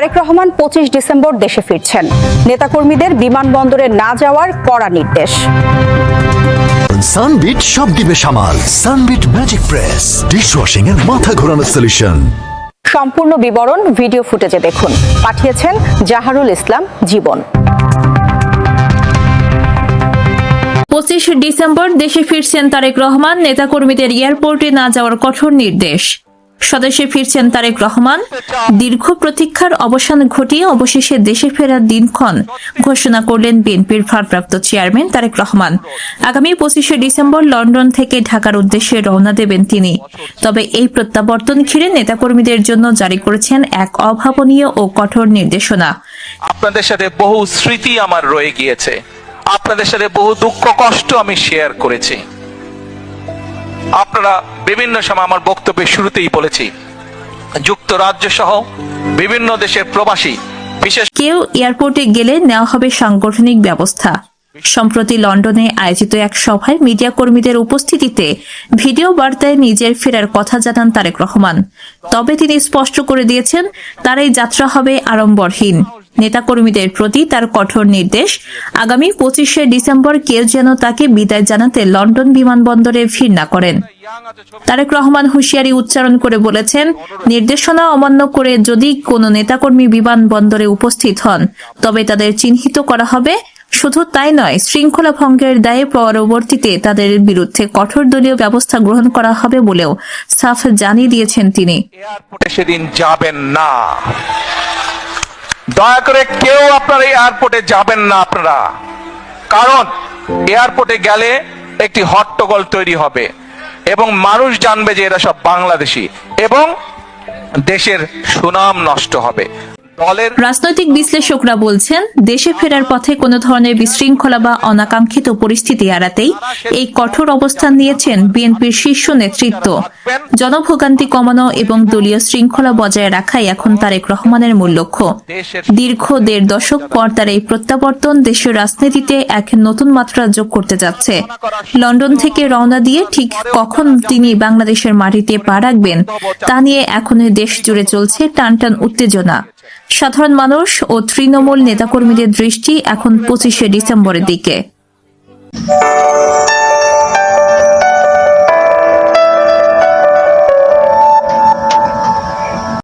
তারেক রহমান পঁচিশ ডিসেম্বর দেশে ফিরছেন। নেতাকর্মীদের বিমানবন্দরে না যাওয়ার কড়া নির্দেশ। সানবিট সব দিবে সামাল। Sunbit magic press. ডিশওয়াশিং এর মাথা ঘোরানো সলিউশন সম্পূর্ণ বিবরণ ভিডিও ফুটেজে দেখুন। পাঠিয়েছেন জাহারুল ইসলাম জীবন। পঁচিশে ডিসেম্বর দেশে ফিরছেন তারেক রহমান। নেতাকর্মীদের এয়ারপোর্টে না যাওয়ার কঠোর নির্দেশ। স্বদেশে ফিরছেন তারেক রহমান। দীর্ঘ প্রতীক্ষার অবসান ঘটিয়ে অবশেষে দেশে ফেরার দিনক্ষণ ঘোষণা করলেন বিএনপির ভারপ্রাপ্ত চেয়ারম্যান তারেক রহমান। আগামী পঁচিশে ডিসেম্বর লন্ডন থেকে ঢাকার উদ্দেশ্যে রওনা দেবেন তিনি। তবে এই প্রত্যাবর্তন ঘিরে নেতাকর্মীদের জন্য জারি করেছেন এক অভাবনীয় ও কঠোর নির্দেশনা। আপনাদের সাথে বহু স্মৃতি আমার রয়ে গিয়েছে। আপনাদের সাথে বহু দুঃখ কষ্ট আমি শেয়ার করেছি। আপনারা বিভিন্ন সময় আমার বক্তব্যের শুরুতেই বলেছি, যুক্তরাজ্য সহ বিভিন্ন দেশের প্রবাসী, বিশেষ কেউ এয়ারপোর্টে গেলে নেওয়া হবে সাংগঠনিক ব্যবস্থা। সম্প্রতি লন্ডনে আয়োজিত এক সভায় মিডিয়া কর্মীদের উপস্থিতিতে ভিডিও বার্তায় নিজের ফেরার কথা জানান তারেক রহমান। তবে তিনি স্পষ্ট করে দিয়েছেন, তার এই যাত্রা হবে আড়ম্বরহীন। নেতাকর্মীদের প্রতি তার কঠোর নির্দেশ। আগামী পঁচিশে ডিসেম্বর কেউ যেন তাকে বিদায় জানাতে লন্ডন বিমানবন্দরে ভিড় না করেন। তারেক রহমান হুঁশিয়ারি উচ্চারণ করে বলেছেন, নির্দেশনা অমান্য করে যদি কোনো নেতাকর্মী বিমানবন্দরে উপস্থিত হন, তবে তাদের চিহ্নিত করা হবে। শুধু তাই নয়, শৃঙ্খলা ভঙ্গের দায়ে পরবর্তীতে তাদের বিরুদ্ধে কঠোর দলীয় ব্যবস্থা গ্রহণ করা হবে বলেও সাফ জানিয়ে দিয়েছেন তিনি। সেদিন যাবেন না। দয়া করে কেউ আপনার এয়ারপোর্টে যাবেন না আপনারা। কারণ এয়ারপোর্টে গেলে একটি হট্টগোল তৈরি হবে এবং মানুষ জানবে যে এরা সব বাংলাদেশি এবং দেশের সুনাম নষ্ট হবে। দলের রাজনৈতিক বিশ্লেষকরা বলছেন দেশে ফেরার পথে কোনো ধরনের বিশৃঙ্খলা বা অনাকাঙ্ক্ষিত পরিস্থিতি এড়াতেই এই কঠোর অবস্থান নিয়েছেন বিএনপির শীর্ষ নেতৃত্ব। জনভোগান্তি কমানো এবং দলীয় শৃঙ্খলা বজায় রাখাই এখন তারেক রহমানের মূল লক্ষ্য। দীর্ঘ দেড় দশক পর তার এই প্রত্যাবর্তন দেশের রাজনীতিতে এক নতুন মাত্রা যোগ করতে যাচ্ছে। লন্ডন থেকে রওনা দিয়ে ঠিক কখন তিনি বাংলাদেশের মাটিতে পা রাখবেন তা নিয়ে এখন দেশ জুড়ে চলছে টানটান উত্তেজনা। সাধারণ মানুষ ও তৃণমূল নেতাকর্মীদের দৃষ্টি এখন পঁচিশে ডিসেম্বরের দিকে।